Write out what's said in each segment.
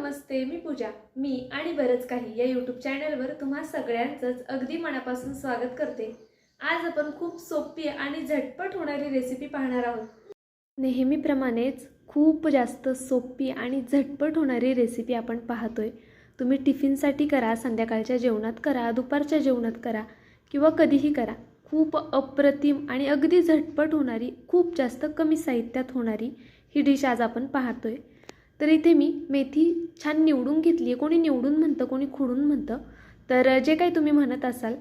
नमस्ते मी पूजा. मी आणि बरंच काही या यूट्यूब चॅनलवर तुम्हा सगळ्यांचंच अगदी मनापासून स्वागत करते. आज आपण खूप सोपी आणि झटपट होणारी रेसिपी पाहणार आहोत. नेहमीप्रमाणेच खूप जास्त सोपी आणि झटपट होणारी रेसिपी आपण पाहतोय. तुम्ही टिफिनसाठी करा संध्याकाळच्या जेवणात करा दुपारच्या जेवणात करा किंवा कधीही करा. खूप अप्रतिम आणि अगदी झटपट होणारी खूप जास्त कमी साहित्यात होणारी ही डिश आज आपण पाहतोय. तर इथे मी मेथी छान निवडून घेतली आहे. कोणी निवडून म्हणतं कोणी खुडून म्हणतं. तर जे काही तुम्ही म्हणत असाल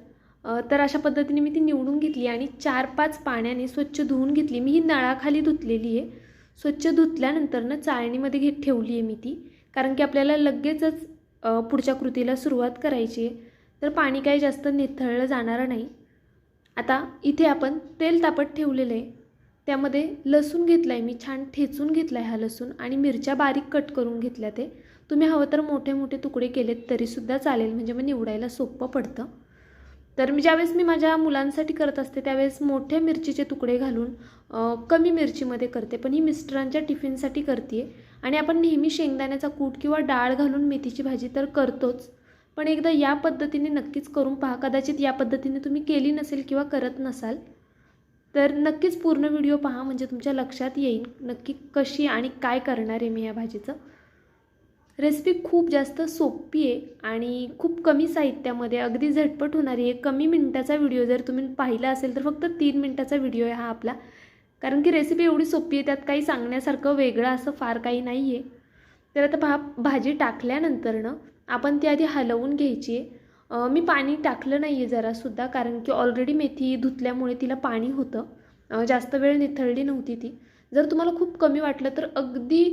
तर अशा पद्धतीने मी ती निवडून घेतली आणि चार पाच पाण्याने स्वच्छ धुवून घेतली. मी ही नळाखाली धुतलेली आहे. स्वच्छ धुतल्यानंतरनं चाळणीमध्ये घेत ठेवली आहे मी ती. कारण की आपल्याला लगेचच पुढच्या कृतीला सुरुवात करायची आहे. तर पाणी काही जास्त निथळलं जाणारं नाही. आता इथे आपण तेल तापत ठेवलेलं आहे. त्यामध्ये लसूण घेतला आहे मी छान ठेचून घेतला आहे हा लसूण आणि मिरच्या बारीक कट करून घेतल्या ते. तुम्ही हवं तर मोठे मोठे तुकडे केलेत तरीसुद्धा चालेल म्हणजे मग निवडायला सोपं पडतं. तर मी ज्यावेळेस मी माझ्या मुलांसाठी करत असते त्यावेळेस मोठ्या मिरचीचे तुकडे घालून कमी मिरचीमध्ये करते. पण ही मिस्टरांच्या टिफिनसाठी करते आणि आपण नेहमी शेंगदाण्याचा कूट किंवा डाळ घालून मेथीची भाजी तर करतोच. पण एकदा या पद्धतीने नक्कीच करून पहा. कदाचित या पद्धतीने तुम्ही केली नसेल किंवा करत नसाल तर नक्कीच पूर्ण व्हिडिओ पहा म्हणजे तुमच्या लक्षात येईल नक्की कशी आणि काय करणार आहे मी या भाजीचं. रेसिपी खूप जास्त सोपी आहे आणि खूप कमी साहित्यामध्ये अगदी झटपट होणारी आहे. कमी मिनटाचा व्हिडिओ जर तुम्ही पाहिला असेल तर फक्त तीन मिनटाचा व्हिडिओ आहे हा आपला. कारण की रेसिपी एवढी सोपी आहे त्यात काही सांगण्यासारखं वेगळं असं फार काही नाही आहे तर आता पहा भाजी टाकल्यानंतरनं आपण ती आधी हलवून घ्यायची आहे. मी पाणी टाकलं नाही आहे जरासुद्धा कारण की ऑलरेडी मेथी धुतल्यामुळे तिला पाणी होतं. जास्त वेळ निथळली नव्हती ती. जर तुम्हाला खूप कमी वाटलं तर अगदी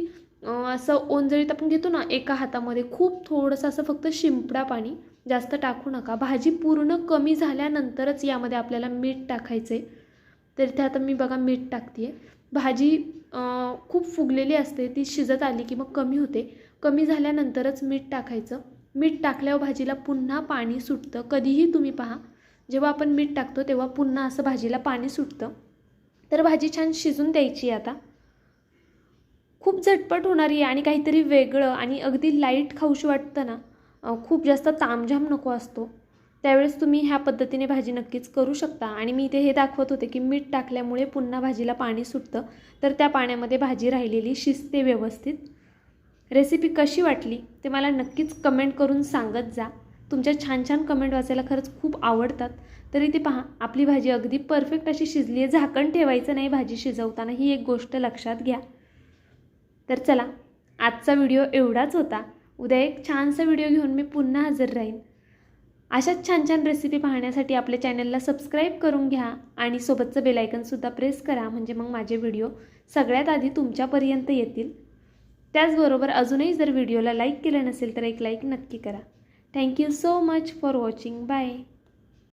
असं ओंजळीत आपण घेतो ना एका हातामध्ये खूप थोडंसं असं फक्त शिंपडा पाणी जास्त टाकू नका. भाजी पूर्ण कमी झाल्यानंतरच यामध्ये आपल्याला मीठ टाकायचं आहे तर इथे आता मी बघा मीठ टाकते आहे भाजी खूप फुगलेली असते ती शिजत आली की मग कमी होते. कमी झाल्यानंतरच मीठ टाकायचं. मीठ टाकल्यावर भाजीला पुन्हा पाणी सुटतं. कधीही तुम्ही पहा. जेव्हा आपण मीठ टाकतो तेव्हा पुन्हा असं भाजीला पाणी सुटतं. तर भाजी छान शिजून द्यायची आता. खूप झटपट होणारी आहे आणि काहीतरी वेगळं आणि अगदी लाइट खाऊशी वाटतं ना खूप जास्त तामझाम नको असतो. त्यावेळेस तुम्ही ह्या पद्धतीने भाजी नक्कीच करू शकता. आणि मी इथे हे दाखवत होते की मीठ टाकल्यामुळे पुन्हा भाजीला पाणी सुटतं. तर त्या पाण्यामध्ये भाजी राहिलेली शिजते व्यवस्थित. रेसिपी कशी वाटली ते मला नक्कीच कमेंट करून सांगत जा. तुमच्या छान छान कमेंट वाचायला खरंच खूप आवडतात. तरी ते पहा आपली भाजी अगदी परफेक्ट अशी शिजली आहे झाकण ठेवायचं नाही भाजी शिजवताना ही एक गोष्ट लक्षात घ्या. तर चला आजचा व्हिडिओ एवढाच होता. उद्या एक छानसा व्हिडिओ घेऊन मी पुन्हा हजर राहीन. अशाच छान छान रेसिपी पाहण्यासाठी आपल्या चॅनलला सबस्क्राईब करून घ्या आणि सोबतचं बेलायकनसुद्धा प्रेस करा म्हणजे मग माझे व्हिडिओ सगळ्यात आधी तुमच्यापर्यंत येतील. त्याचबरोबर अजूनही जर व्हिडिओला लाईक केलं नसेल तर एक लाईक नक्की करा. Thank you so much for watching bye